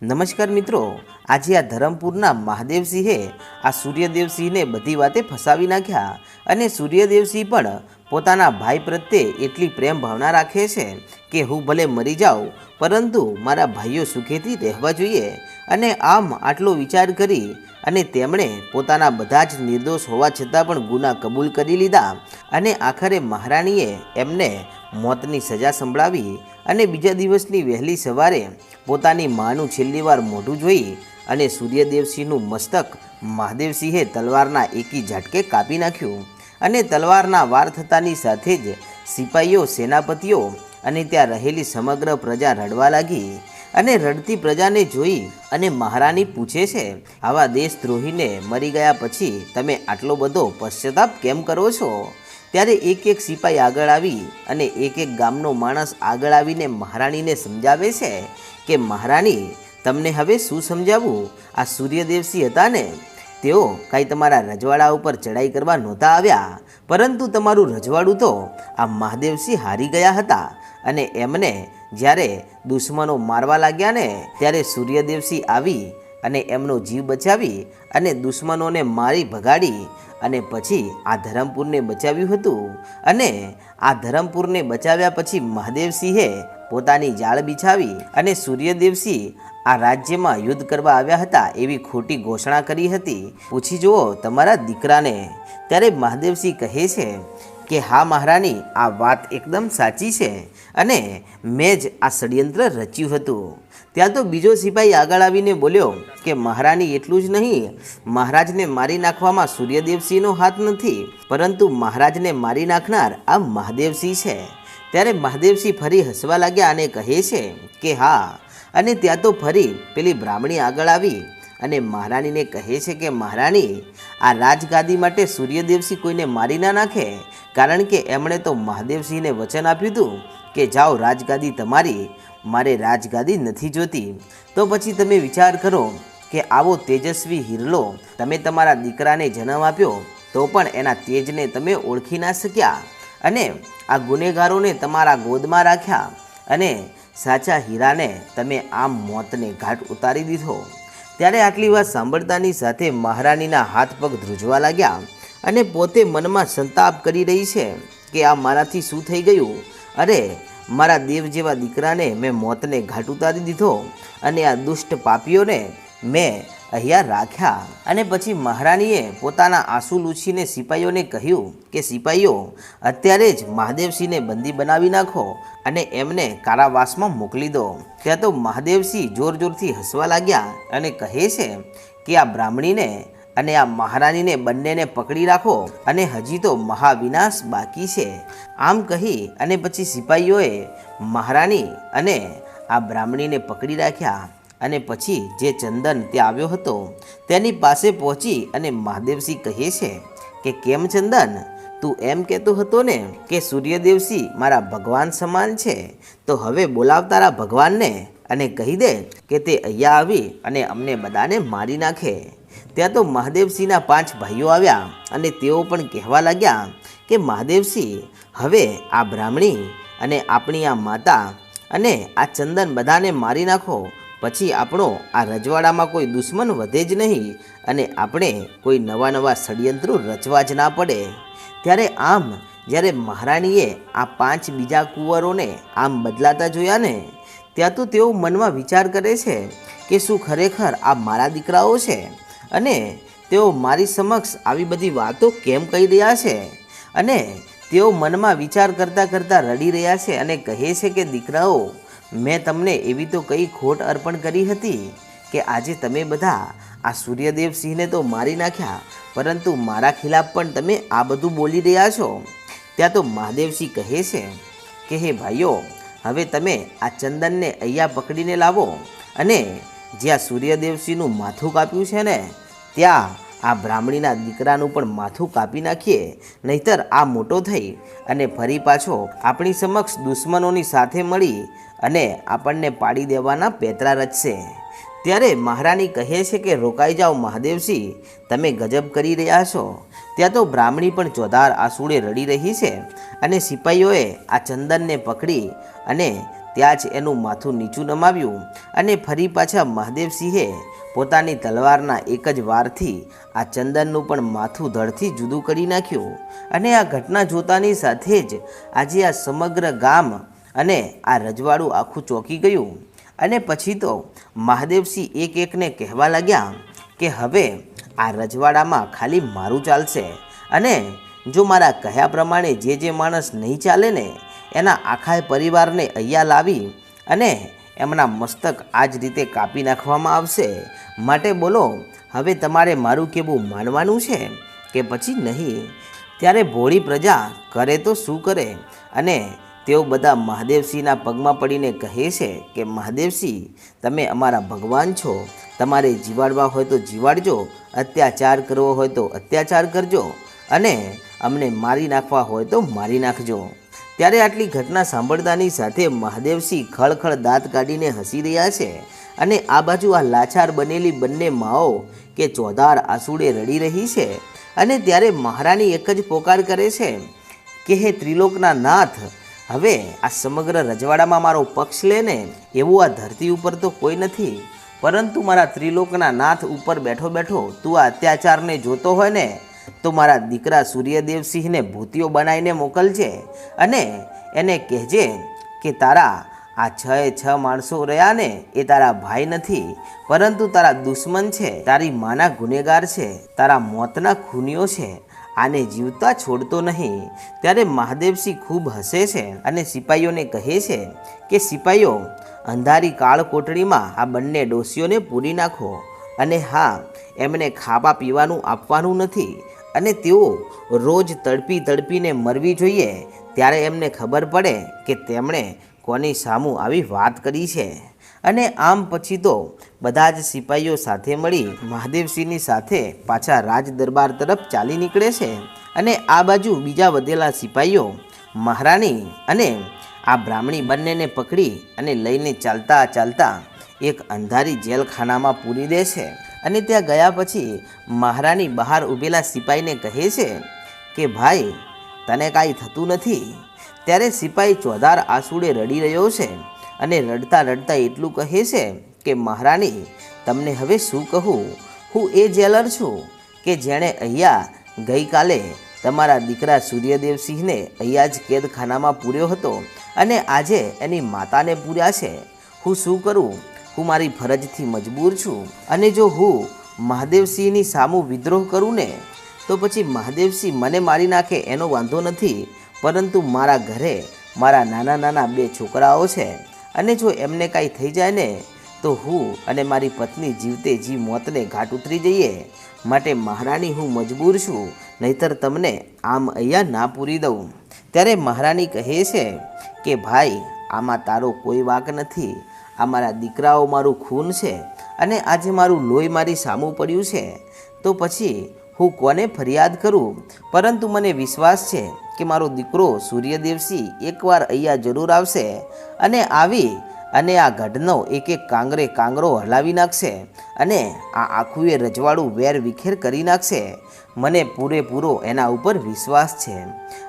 નમસ્કાર મિત્રો, આજે આ ધરમપુરના મહાદેવસિંહે આ સૂર્યદેવસિંહને બધી વાતે ફસાવી નાખ્યા અને સૂર્યદેવસિંહ પણ પોતાના ભાઈ પ્રત્યે એટલી પ્રેમ ભાવના રાખે છે કે હું ભલે મરી જાઉં, પરંતુ મારા ભાઈઓ સુખેથી રહેવા જોઈએ. અને આમ આટલો વિચાર કરી અને તેમણે પોતાના બધા જ નિર્દોષ હોવા છતાં પણ ગુના કબૂલ કરી લીધા અને આખરે મહારાણીએ એમને મોતની સજા સંભળાવી અને બીજા દિવસની વહેલી સવારે પોતાની માનું છેલ્લી વાર મોઢું જોઈ અને સૂર્યદેવસિંહનું મસ્તક મહાદેવસિંહે તલવારના એકી ઝાટકે કાપી નાખ્યું અને તલવારના વાર થતાની સાથે જ સિપાહીઓ સેનાપતિઓ અને ત્યાં રહેલી સમગ્ર પ્રજા રડવા લાગી અને રડતી પ્રજાને જોઈ અને મહારાણી પૂછે છે, આવા દેશદ્રોહીને મરી ગયા પછી તમે આટલો બધો પશ્ચાતાપ કેમ કરો છો? ત્યારે એક એક સિપાઈ આગળ આવી અને એક એક ગામનો માણસ આગળ આવીને મહારાણીને સમજાવે છે કે, મહારાણી, તમને હવે શું સમજાવવું? આ સૂર્યદેવસિંહ હતા ને? તેઓ કાંઈ તમારા રજવાડા ઉપર ચડાઈ કરવા નહોતા આવ્યા. પરંતુ તમારું રજવાડું તો આ મહાદેવસિંહ હારી ગયા હતા અને એમને જ્યારે દુશ્મનો મારવા લાગ્યા ને, ત્યારે સૂર્યદેવસિંહ આવી અને એમનો જીવ બચાવી અને દુશ્મનોને મારી ભગાડી અને પછી આ ધરમપુરને બચાવ્યું હતું. અને આ ધરમપુરને બચાવ્યા પછી મહાદેવસિંહે પોતાની જાળ બિછાવી અને સૂર્યદેવસિંહ આ રાજ્યમાં યુદ્ધ કરવા આવ્યા હતા એવી ખોટી ઘોષણા કરી હતી. પૂછી જુઓ તમારા દીકરાને. ત્યારે મહાદેવસિંહ કહે છે કે હા મહારાણી, આ વાત એકદમ સાચી છે. અને મેં જ આ ષડયંત્ર રચ્યું હતું. ત્યાં તો બીજો સિપાહી આગળ આવીને બોલ્યો કે મહારાણી એટલું જ નહીં, મહારાજને મારી નાખવામાં સૂર્યદેવસિંહનો હાથ નથી, પરંતુ મહારાજને મારી નાખનાર આ મહાદેવસિંહ છે. ત્યારે મહાદેવસિંહ ફરી હસવા લાગ્યા અને કહે છે કે હા. અને ત્યાં તો ફરી પેલી બ્રાહ્મણી આગળ આવી અને મહારાણીને કહે છે કે, મહારાણી, આ રાજગાદી માટે સૂર્યદેવસિંહ કોઈને મારી ના નાખે? કારણ કે એમણે તો મહાદેવસિંહને વચન આપ્યું હતું કે, જાઓ, રાજગાદી તમારી. મારે રાજગાદી નથી જોતી. તો પછી તમે વિચાર કરો કે, આવો તેજસ્વી હિરલો, તમે તમારા દીકરાને જન્મ આપ્યો, તો પણ એના તેજને તમે ઓળખી ના શક્યા. અને આ ગુનેગારોને તમારા ગોદમાં રાખ્યા. અને સાચા હીરાને તમે આમ મોતને ઘાટ ઉતારી દીધો. ત્યારે આટલી વાત સાંભળતાની સાથે મહારાણીના હાથ પગ ધ્રુજવા લાગ્યા અને પોતે મનમાં સંતાપ કરી રહી છે કે આ મારાથી શું થઈ ગયું? અરે, મારા દેવ જેવા દીકરાને મેં મોતને ઘાટ ઉતારી દીધો અને આ દુષ્ટ પાપીઓને મેં અહીંયા રાખ્યા અને પછી મહારાણીએ પોતાના આંસુ લૂછીને સિપાહીઓને કહ્યું કે સિપાહીઓ અત્યારે જ મહાદેવસિંહને બંદી બનાવી નાખો અને એમને કારાવાસમાં મોકલી દો. ત્યાં તો મહાદેવસિંહ જોર જોરથી હસવા લાગ્યા અને કહે છે કે, આ બ્રાહ્મણીને અને આ મહારાણીને બંનેને પકડી રાખો અને હજી તો મહાવિનાશ બાકી છે. આમ કહી અને પછી સિપાહીઓએ મહારાણી અને આ બ્રાહ્મણીને પકડી રાખ્યા અને પછી જે ચંદન ત્યાં આવ્યો હતો, તેની પાસે પહોંચી અને મહાદેવસિંહ કહે છે કે, કેમ ચંદન? તું એમ કહેતો હતો ને કે, સૂર્યદેવસિંહ મારા ભગવાન સમાન છે. તો હવે બોલાવ તારા ભગવાનને અને કહી દે કે તે અહીંયા આવી અને અમને બધાને મારી નાખે. ત્યાં તો મહાદેવસિંહના પાંચ ભાઈઓ આવ્યા અને તેઓ પણ કહેવા લાગ્યા કે, મહાદેવસિંહ, હવે આ બ્રાહ્મણી અને આપણી આ માતા અને આ ચંદન બધાને મારી નાખો. પછી આપણો આ રજવાડામાં કોઈ દુશ્મન વધે જ નહીં અને આપણે કોઈ નવા નવા ષડયંત્રો રચવા જ ના પડે. ત્યારે આમ, જ્યારે મહારાણીએ આ પાંચ બીજા કુંવરોને આમ બદલાતા જોયા ને, ત્યાં તો તેઓ મનમાં વિચાર કરે છે કે શું ખરેખર આ મારા દીકરાઓ છે? અને તેઓ મારી સમક્ષ આવી બધી વાતો કેમ કહી રહ્યા છે? અને તેઓ મનમાં વિચાર કરતાં કરતાં રડી રહ્યા છે અને કહે છે કે દીકરાઓ મેં તમને એવી તો કઈ ખોટ અર્પણ કરી હતી કે આજે તમે બધા આ સૂર્યદેવસિંહને તો મારી નાખ્યા, પરંતુ મારા ખિલાફ પણ તમે આ બધું બોલી રહ્યા છો. ત્યાં તો મહાદેવસિંહ કહે છે કે, હે ભાઈઓ, હવે તમે આ ચંદનને અહીંયા પકડીને લાવો અને જ્યાં સૂર્યદેવસિંહનું માથું કાપ્યું છે ને, ત્યાં આ બ્રાહ્મણીના દીકરાનું પણ માથું કાપી નાખીએ, નહીતર આ મોટો થઈ અને ફરી પાછો આપણી સમક્ષ દુશ્મનોની સાથે મળી અને આપણને પાડી દેવાના પેતરા રચશે. ત્યારે મહારાણી કહે છે કે, રોકાઈ જાઓ મહાદેવસિંહ તમે ગજબ કરી રહ્યા છો. ત્યાં તો બ્રાહ્મણી પણ ચોધાર આંસુડે રડી રહી છે અને સિપાહીઓએ આ ચંદનને પકડી અને ત્યાં જ એનું માથું નીચું નમાવ્યું અને ફરી પાછા મહાદેવસિંહે પોતાની તલવારના એક જ વારથી આ ચંદનનું પણ માથું ધડથી જુદું કરી નાખ્યું અને આ ઘટના જોતાની સાથે જ આજે આ સમગ્ર ગામ અને આ રજવાડું આખું ચોંકી ગયું. અને પછી તો મહાદેવસિંહ એક એકને કહેવા લાગ્યા કે હવે આ રજવાડામાં ખાલી મારું ચાલશે અને જો મારા કહ્યા પ્રમાણે જે જે માણસ નહીં ચાલે ને એના આખા પરિવારને અહીંયા લાવી અને એમના મસ્તક આ જ રીતે કાપી નાખવામાં આવશે માટે બોલો, હવે તમારે મારું કેવું માનવાનું છે કે પછી નહીં? ત્યારે ભોળી પ્રજા કરે તો શું કરે? અને તેઓ બધા મહાદેવસિંહના પગમાં પડીને કહે છે કે, મહાદેવસિંહ, તમે અમારા ભગવાન છો. તમારે જીવાડવા હોય તો જીવાડજો, અત્યાચાર કરવો હોય તો અત્યાચાર કરજો. અને અમને મારી નાખવા હોય તો મારી નાખજો. ત્યારે આટલી ઘટના સાંભળતાની સાથે મહાદેવસિંહ ખળખળ દાંત કાઢીને હસી રહ્યા છે અને આ બાજુ આ લાચાર બનેલી બંને માઓ કે ચોધાર આસુડે રડી રહી છે અને ત્યારે મહારાણી એક જ પોકાર કરે છે કે હે ત્રિલોકના નાથ, હવે આ સમગ્ર રજવાડામાં મારો પક્ષ લે ને એવું આ ધરતી ઉપર તો કોઈ નથી, પરંતુ મારા ત્રિલોકના નાથ ઉપર બેઠો બેઠો તું આ અત્યાચારને જોતો હોય ને તો મારા દીકરા સૂર્યદેવસિંહને ભૂતિઓ બનાવીને મોકલજે અને એને કહેજે કે તારા આ છ એ છ માણસો રહ્યા ને એ તારા ભાઈ નથી, પરંતુ તારા દુશ્મન છે, તારી માના ગુનેગાર છે, તારા મોતના ખૂનીઓ છે, આને જીવતા છોડતો નહીં. ત્યારે મહાદેવસિંહ ખૂબ હસે છે અને સિપાહીઓને કહે છે કે સિપાહીઓ અંધારી કાળ કોટડીમાં આ બંને ડોસીઓને પૂરી નાખો અને હા, એમને ખાવા પીવાનું આપવાનું નથી અને તેઓ રોજ તડપી તડપીને મરવી જોઈએ, ત્યારે એમને ખબર પડે કે તેમણે કોની સામું આવી વાત કરી છે. અને આમ પછી તો બધા જ સિપાહીઓ સાથે મળી મહાદેવસિંહની સાથે પાછા રાજ દરબાર તરફ ચાલી નીકળે છે. અને આ બાજુ બીજા વધેલા સિપાહીઓ મહારાણી અને આ બ્રાહ્મણી બંનેને પકડી અને લઈને ચાલતા ચાલતા એક અંધારી જેલખાનામાં પૂરી દે છે. અને ત્યાં ગયા પછી મહારાણી બહાર ઊભેલા સિપાહીને કહે છે કે, ભાઈ, તને કાંઈ થતું નથી. ત્યારે સિપાહી ચોધાર આસુડે રડી રહ્યો છે અને રડતા રડતા એટલું કહે છે કે, મહારાણી, તમને હવે શું કહું? હું એ જેલર છું કે જેણે અહીંયા ગઈકાલે તમારા દીકરા સૂર્યદેવસિંહને અહીંયા જ કેદખાનામાં પૂર્યો હતો અને આજે એની માતાને પૂર્યા છે. હું શું કરું? હું મારી ફરજથી મજબૂર છું. અને જો હું મહાદેવસિંહની સામું વિદ્રોહ કરું ને, તો પછી મહાદેવસિંહ મને મારી નાખે એનો વાંધો નથી. પરંતુ મારા ઘરે મારા નાના નાના બે છોકરાઓ છે. અને જો એમને કાંઈ થઈ જાય ને, તો હું અને મારી પત્ની જીવતે જી મોતને ઘાટ ઉતરી જઈએ. માટે મહારાણી હું મજબૂર છું, નહીતર તમને આમ અહીંયા ના પૂરી દઉં. ત્યારે મહારાણી કહે છે કે, ભાઈ, આમાં તારો કોઈ વાક નથી. આ મારા દીકરાઓ મારું ખૂન છે અને આજે મારું લોહી મારી સામું પડ્યું છે, તો પછી હું કોને ફરિયાદ કરું? પરંતુ મને વિશ્વાસ છે કે મારો દીકરો સૂર્યદેવસિંહ એકવાર અહીંયા જરૂર આવશે અને આવી અને આ ગઢનો એક એક કાંગરે કાંગરો હલાવી નાખશે અને આ આખું એ રજવાડું વેર વિખેર કરી નાખશે. મને પૂરેપૂરો એના ઉપર વિશ્વાસ છે.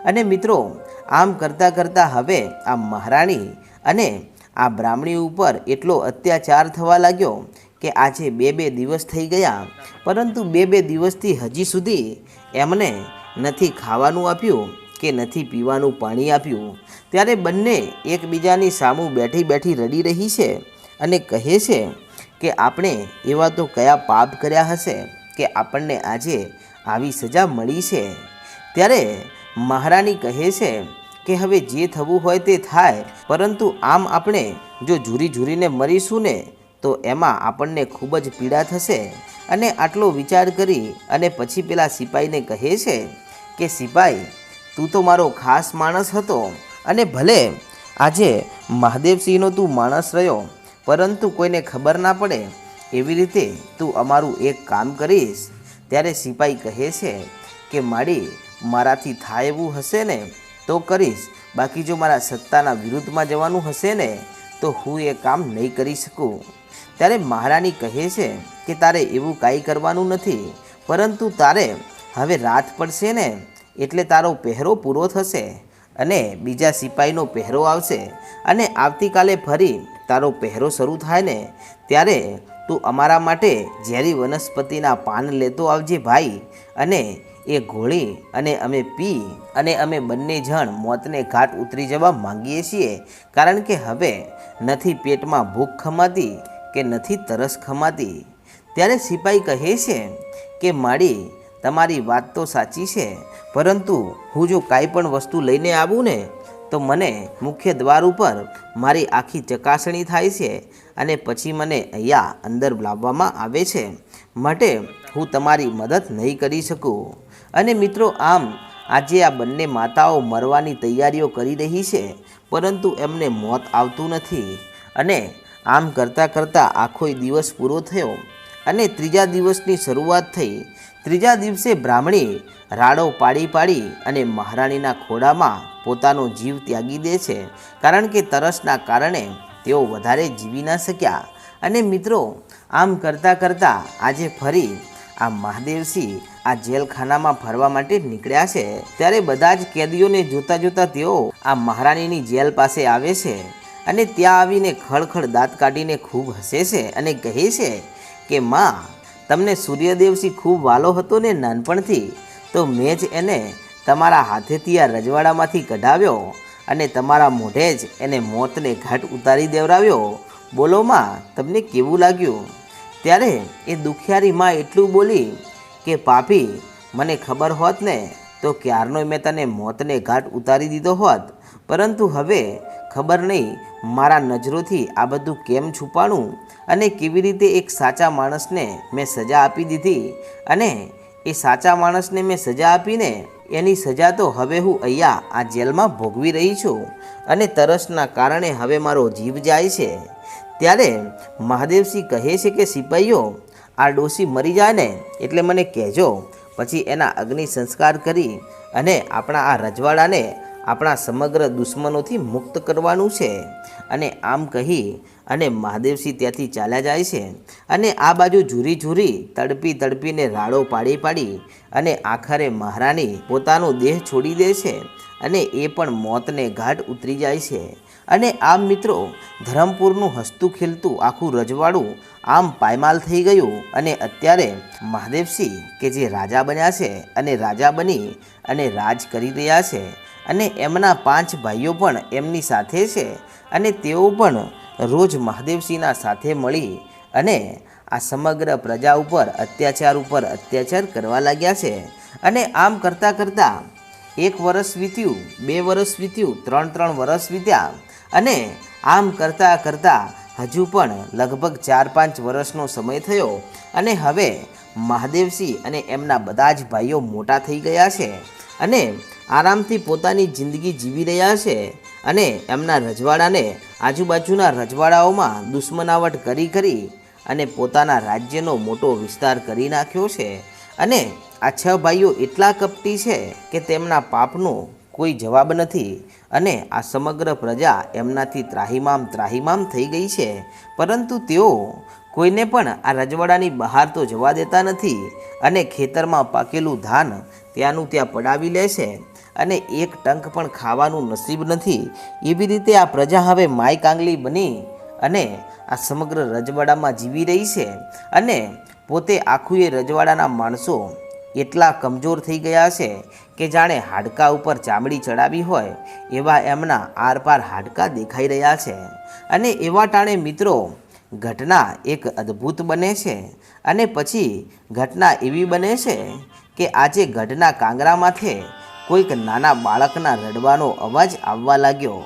અને મિત્રો, આમ કરતાં કરતાં હવે આ મહારાણી અને આ બ્રાહ્મણી ઉપર એટલો અત્યાચાર થવા લાગ્યો કે આજે બે બે દિવસ થઈ ગયા. પરંતુ બે બે દિવસથી હજી સુધી એમને નથી ખાવાનું આપ્યું કે નથી પીવાનું પાણી આપ્યું. ત્યારે બંને એકબીજાની સામું બેઠી બેઠી રડી રહી છે અને કહે છે કે આપણે એવા તો કયા પાપ કર્યા હશે કે આપણને આજે આવી સજા મળી છે. ત્યારે મહારાણી કહે છે કે હવે જે થવું હોય તે થાય. પરંતુ આમ આપણે જો ઝૂરી ઝૂરીને મરીશું ને, તો એમાં આપણને ખૂબ જ પીડા થશે. અને આટલો વિચાર કરી અને પછી પેલા સિપાહીને કહે છે કે, સિપાઈ, તું તો મારો ખાસ માણસ હતો. અને ભલે આજે મહાદેવસિંહનો તું માણસ રહ્યો, પરંતુ કોઈને ખબર ના પડે. એવી રીતે તું અમારું એક કામ કરીશ. ત્યારે સિપાઈ કહે છે કે, માડી, મારાથી થાય એવું હશે ને તો કરીશ. બાકી જો મારા સત્તાના વિરુદ્ધમાં જવાનું હશે ને, તો હું એ કામ નહીં કરી શકું. ત્યારે મહારાણી કહે છે કે તારે એવું કાંઈ કરવાનું નથી, પરંતુ તારે હવે રાત પડશે ને, એટલે તારો પહેરો પૂરો થશે અને બીજા સિપાહીનો પહેરો આવશે અને આવતીકાલે ફરી તારો પહેરો શરૂ થાય ને, ત્યારે તું અમારા માટે ઝેરી વનસ્પતિના પાન લેતો આવજે ભાઈ અને એ ઘોળી અને અમે પી અને અમે બંને જણ મોતને ઘાટ ઉતરી જવા માંગીએ છીએ. કારણ કે હવે નથી પેટમાં ભૂખ ખમાતી કે નથી તરસ ખમાતી. ત્યારે સિપાઈ કહે છે કે, માડી, તમારી વાત તો સાચી છે, પરંતુ હું જો કાંઈ પણ વસ્તુ લઈને આવું ને, તો મને મુખ્ય દ્વાર ઉપર મારી આખી ચકાસણી થાય છે અને પછી મને અહીંયા અંદર લાવવામાં આવે છે. માટે હું તમારી મદદ નહીં કરી શકું. અને મિત્રો આમ, આજે આ બંને માતાઓ મરવાની તૈયારીઓ કરી રહી છે, પરંતુ એમને મોત આવતું નથી. અને આમ કરતાં કરતાં આખો દિવસ પૂરો થયો અને ત્રીજા દિવસની શરૂઆત થઈ. ત્રીજા દિવસે બ્રાહ્મણી રાડો પાડી પાડી અને મહારાણીના ખોડામાં પોતાનો જીવ ત્યાગી દે છે, કારણ કે તરસના કારણે તેઓ વધારે જીવી ન શક્યા. અને મિત્રો, આમ કરતાં કરતાં આજે ફરી આ મહાદેવસિંહ આ જેલખાનામાં ફરવા માટે નીકળ્યા છે, ત્યારે બધા જ કેદીઓને જોતા જોતા તેઓ આ મહારાણીની જેલ પાસે આવે છે અને ત્યાં આવીને ખળખળ દાંત કાઢીને ખૂબ હસે છે અને કહે છે કે, માં, તમને સૂર્યદેવસિંહ ખૂબ વાલો હતો ને નાનપણથી, તો મેં જ એને તમારા હાથેથી આ રજવાડામાંથી કઢાવ્યો અને તમારા મોઢે જ એને મોતને ઘાટ ઉતારી દેવરાવ્યો. બોલો, માં, તમને કેવું લાગ્યું? ત્યારે એ દુખિયારી માં એટલું બોલી કે પાપી, મને ખબર હોત ને, તો ક્યારનો મેં તને મોતને ઘાટ ઉતારી દીધો હોત? પરંતુ હવે ખબર નહીં, મારા નજરોથી આ બધું કેમ છુપાણું? અને કેવી રીતે એક સાચા માણસને મેં સજા આપી દીધી? અને એ સાચા માણસને મેં સજા આપીને એની સજા તો હવે હું અહીંયા આ જેલમાં ભોગવી રહી છું. અને તરસના કારણે હવે મારો જીવ જાય છે. ત્યારે મહાદેવસિંહ કહે છે કે સિપાહીઓ આ ડોસી મરી જાય ને એટલે મને કહેજો. પછી એના અગ્નિ સંસ્કાર કરી અને આપણા આ રજવાડાને આપણા સમગ્ર દુશ્મનોથી મુક્ત કરવાનું છે. અને આમ કહી અને મહાદેવસિંહ ત્યાંથી ચાલ્યા જાય છે. અને આ બાજુ ઝૂરી ઝૂરી તડપી તડપીને રાડો પાડી પાડી અને આખરે મહારાણી પોતાનો દેહ છોડી દે છે. અને એ પણ મોતને ઘાટ ઉતરી જાય છે. અને આમ મિત્રો, ધરમપુરનું હસતું ખીલતું આખું રજવાડું આમ પાયમાલ થઈ ગયું અને અત્યારે મહાદેવસિંહ કે જે રાજા બન્યા છે અને રાજા બની અને રાજ કરી રહ્યા છે અને એમના પાંચ ભાઈઓ પણ એમની સાથે છે અને તેઓ પણ રોજ મહાદેવસિંહના સાથે મળી અને આ સમગ્ર પ્રજા ઉપર અત્યાચાર ઉપર અત્યાચાર કરવા લાગ્યા છે. અને આમ કરતાં કરતાં એક વર્ષ વીત્યું, બે વર્ષ વીત્યું, ત્રણ ત્રણ વર્ષ વીત્યા અને આમ કરતાં કરતાં હજુ પણ લગભગ ચાર પાંચ વર્ષનો સમય થયો અને હવે મહાદેવસિંહ અને એમના બધા જ ભાઈઓ મોટા થઈ ગયા છે અને આરામથી પોતાની જિંદગી જીવી રહ્યા છે અને એમના રજવાડાને આજુબાજુના રજવાડાઓમાં દુશ્મનાવટ કરી કરી અને પોતાના રાજ્યનો મોટો વિસ્તાર કરી નાખ્યો છે અને આ છ ભાઈઓ એટલા કપટી છે કે તેમના પાપનો કોઈ જવાબ નથી અને આ સમગ્ર પ્રજા એમનાથી ત્રાહિમામ ત્રાહિમામ થઈ ગઈ છે. પરંતુ તેઓ કોઈને પણ આ રજવાડાની બહાર તો જવા દેતા નથી અને ખેતરમાં પાકેલું ધાન ત્યાંનું ત્યાં પડાવી લે છે અને એક ટંક પણ ખાવાનું નસીબ નથી. એવી રીતે આ પ્રજા હવે માય કાંગલી બની અને આ સમગ્ર રજવાડામાં જીવી રહી છે અને પોતે આખું એ રજવાડાના માણસો એટલા કમજોર થઈ ગયા છે કે જાણે હાડકા ઉપર ચામડી ચડાવી હોય એવા એમના આરપાર હાડકા દેખાઈ રહ્યા છે. અને એવા ટાણે મિત્રો, ઘટના એક અદ્ભુત બને છે અને પછી ઘટના એવી બને છે કે આજે ગઢના કાંગરામાંથી કોઈક નાના બાળકના રડવાનો અવાજ આવવા લાગ્યો.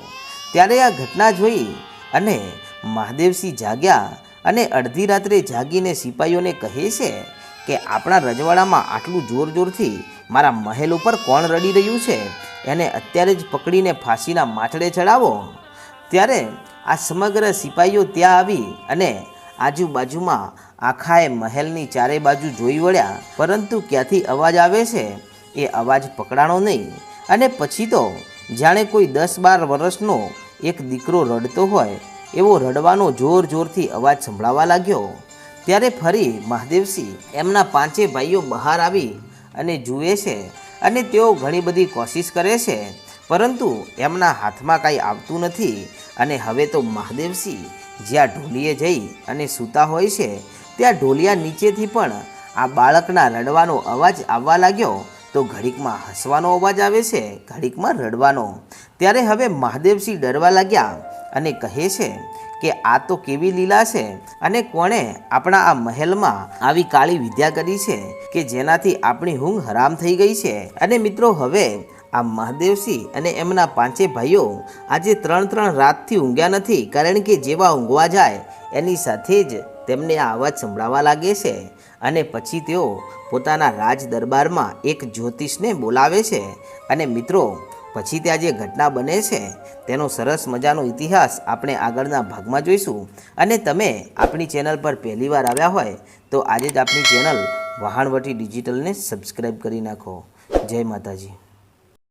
ત્યારે આ ઘટના જોઈ અને મહાદેવસિંહ જાગ્યા અને અડધી રાત્રે જાગીને સિપાહીઓને કહે છે કે આપણા રજવાડામાં આટલું જોર જોરથી મારા મહેલ ઉપર કોણ રડી રહ્યું છે? એને અત્યારે જ પકડીને ફાંસીના માથડે ચડાવો. ત્યારે આ સમગ્ર સિપાહીઓ ત્યાં આવી અને આજુબાજુમાં આખાએ મહેલની ચારે બાજુ જોઈ વળ્યા. પરંતુ ક્યાંથી અવાજ આવે છે? એ અવાજ પકડાણો નહીં. અને પછી તો જાણે કોઈ દસ બાર વર્ષનો એક દીકરો રડતો હોય એવો રડવાનો જોર જોરથી અવાજ સંભળાવા લાગ્યો. ત્યારે ફરી મહાદેવસિંહ એમના પાંચે ભાઈઓ બહાર આવી અને જુએ છે અને તેઓ ઘણી બધી કોશિશ કરે છે. પરંતુ એમના હાથમાં કાંઈ આવતું નથી અને હવે તો મહાદેવસિંહ જ્યાં ઢોલીએ જઈ અને સૂતા હોય છે, ત્યાં ઢોલિયા નીચેથી પણ આ બાળકના રડવાનો અવાજ આવવા લાગ્યો તો ઘડીકમાં હસવાનો અવાજ આવે છે, ઘડીકમાં રડવાનો. ત્યારે હવે મહાદેવસિંહ ડરવા લાગ્યા અને કહે છે કે આ તો કેવી લીલા છે? અને કોણે આપણા આ મહેલમાં આવી કાળી વિદ્યા કરી છે કે જેનાથી આપણી ઊંઘ હરામ થઈ ગઈ છે? અને મિત્રો, હવે આ મહાદેવસિંહ અને એમના પાંચે ભાઈઓ આજે ત્રણ ત્રણ રાતથી ઊંઘ્યા નથી, કારણ કે જેવા ઊંઘવા જાય, એની સાથે જ તેમને આ અવાજ સંભળાવા લાગે છે. અને પછી તેઓ પોતાના રાજ દરબારમાં એક જ્યોતિષને બોલાવે છે. અને મિત્રો પછી ત્યાં જે ઘટના બને છે, તેનો સરસ મજાનો ઇતિહાસ આપણે આગળના ભાગમાં જોઈશું. અને તમે આપણી ચેનલ પર પહેલીવાર આવ્યા હોય, તો આજે જ આપણી ચેનલ વહાણવટી ડિજિટલને સબસ્ક્રાઈબ કરી નાખો. જય માતાજી.